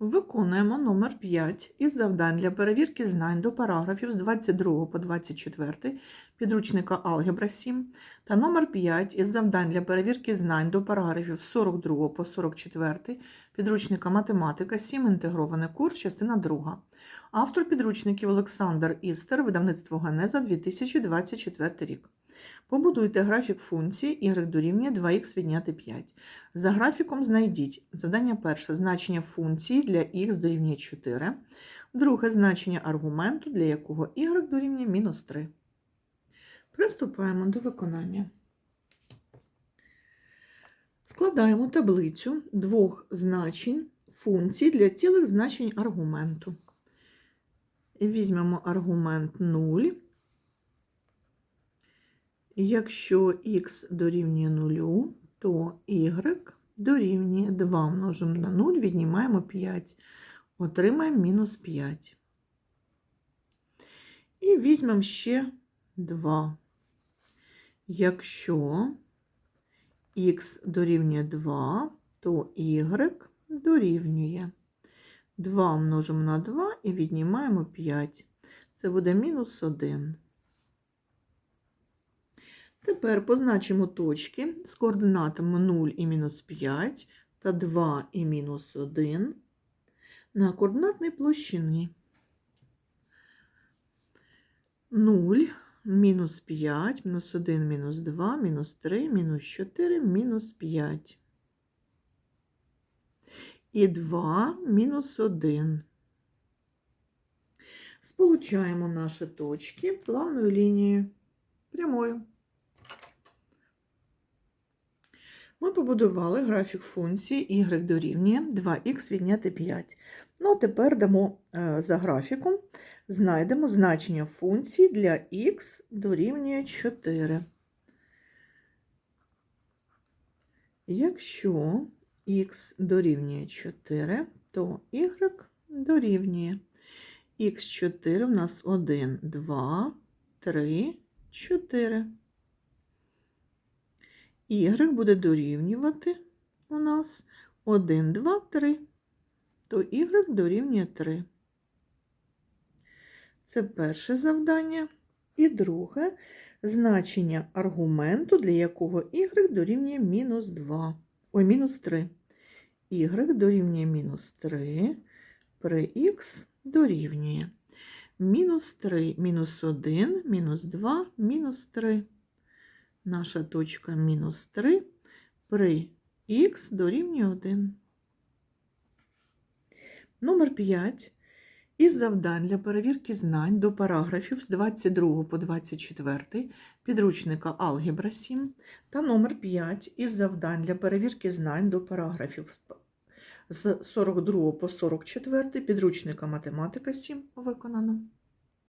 Виконуємо номер 5 із завдань для перевірки знань до параграфів з 22 по 24 підручника Алгебра 7 та номер 5 із завдань для перевірки знань до параграфів 42 по 44 підручника Математика 7 інтегрований курс, частина 2. Автор підручників Олександр Істер, видавництво Генеза 2024 рік. Побудуйте графік функції y дорівнює 2х відняти 5. За графіком знайдіть завдання перше значення функції для х дорівнює 4, друге значення аргументу, для якого y дорівнює мінус 3. Приступаємо до виконання. Складаємо таблицю двох значень функцій для цілих значень аргументу. Візьмемо аргумент 0. Якщо х дорівнює 0, то y дорівнює 2 множимо на 0, віднімаємо 5, отримаємо мінус 5. І візьмемо ще 2. Якщо х дорівнює 2, то y дорівнює 2 множимо на 2 і віднімаємо 5. Це буде мінус 1. Тепер позначимо точки з координатами 0 і мінус 5 та 2 і мінус 1 на координатній площині. 0, мінус 5, мінус 1, мінус 2, мінус 3, мінус 4, мінус 5. І 2 мінус 1. Сполучаємо наші точки плавною лінією прямою. Ми побудували графік функції y дорівнює 2х відняти 5. Ну, тепер дамо е, за графіком, знайдемо значення функції для х дорівнює 4. Якщо х дорівнює 4, то y дорівнює х4 в нас 1, 2, 3, 4 y буде дорівнювати у нас 1, 2, 3, то y дорівнює 3. Це перше завдання. І друге значення аргументу, для якого y дорівнює мінус 2, ой, мінус 3. y дорівнює мінус 3, при х дорівнює мінус 3, мінус 1, мінус 2, мінус 3 наша точка мінус 3 при х дорівнює 1. Номер 5. Із завдань для перевірки знань до параграфів з 22 по 24 підручника Алгебра 7 та номер 5 із завдань для перевірки знань до параграфів з 42 по 44 підручника Математика 7 виконано.